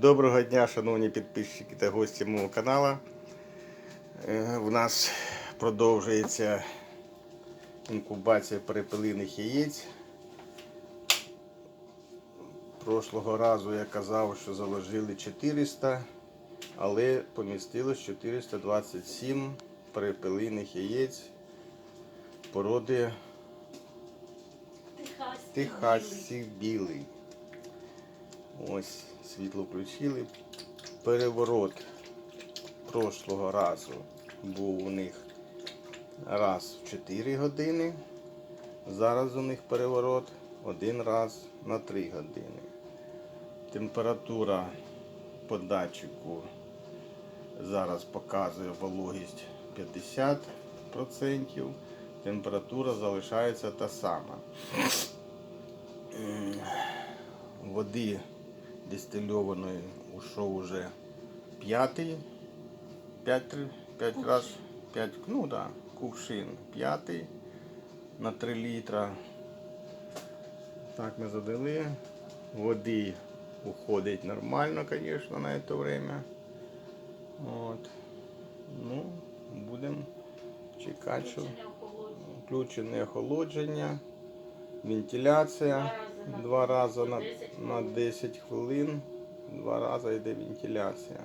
Доброго дня, шановні підписчики та гості мого каналу. Е, У нас продовжується інкубація перепелиних яєць. Прошлого разу я казав, що заложили 400, але помістилось 427 перепелиних яєць породи Техасів білий. Ось світло включили. Переворот прошлого разу був у них раз в 4 години. Зараз у них переворот один раз на 3 години. Температура по датчику зараз показує вологість 50%. Температура залишається та сама. Води дистильованої ушов уже п'ятий. П'ять, п'ять раз, п'ять, ну да, кувшин п'ятий на 3 літра. Так ми задали. Води уходить нормально, звісно, на це время. От. Ну, будемо чекати, що включене охолодження, вентиляція. Два рази на, на 10 хвилин. Два рази йде вентиляція.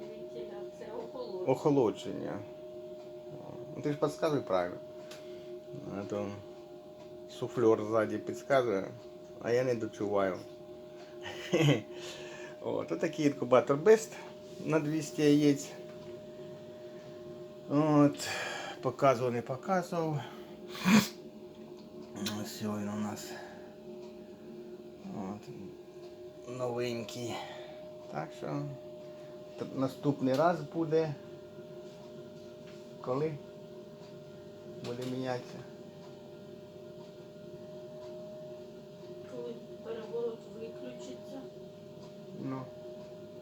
Вентиляція, охолодження. Охолодження. Ну, ти ж підказуй правильно. А то суфлер ззаді підказує, а я не дочуваю. От, отакий інкубатор Best на 200 яєць. От, показував, не показував. Він у нас. От, новенький. Так що наступний раз буде. Коли буде мінятися? Коли переворот виключиться Ну,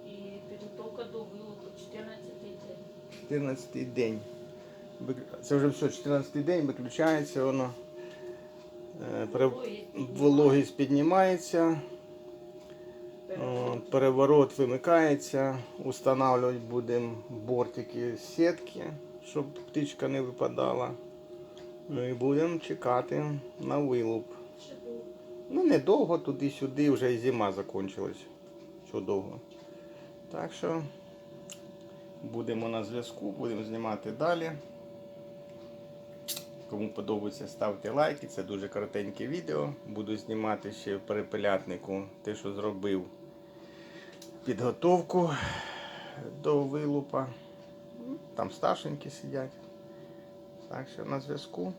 і підготовка до вилуку 14 день. 14 день. Це вже все, 14 день виключається воно. Е, Вологість піднімається. От, Переворот вимикається, устанавливати будемо бортики сітки, щоб птичка не випадала. Ну і будемо чекати на вилуп. Ну недовго туди-сюди, вже і зима закінчилась. Що довго. Так що будемо на зв'язку, будемо знімати далі. Кому подобається, ставте лайки. Це дуже коротеньке відео. Буду знімати ще в перепелятнику те, що зробив підготовку до вилупа. Там старшенькі сидять. Так що на зв'язку.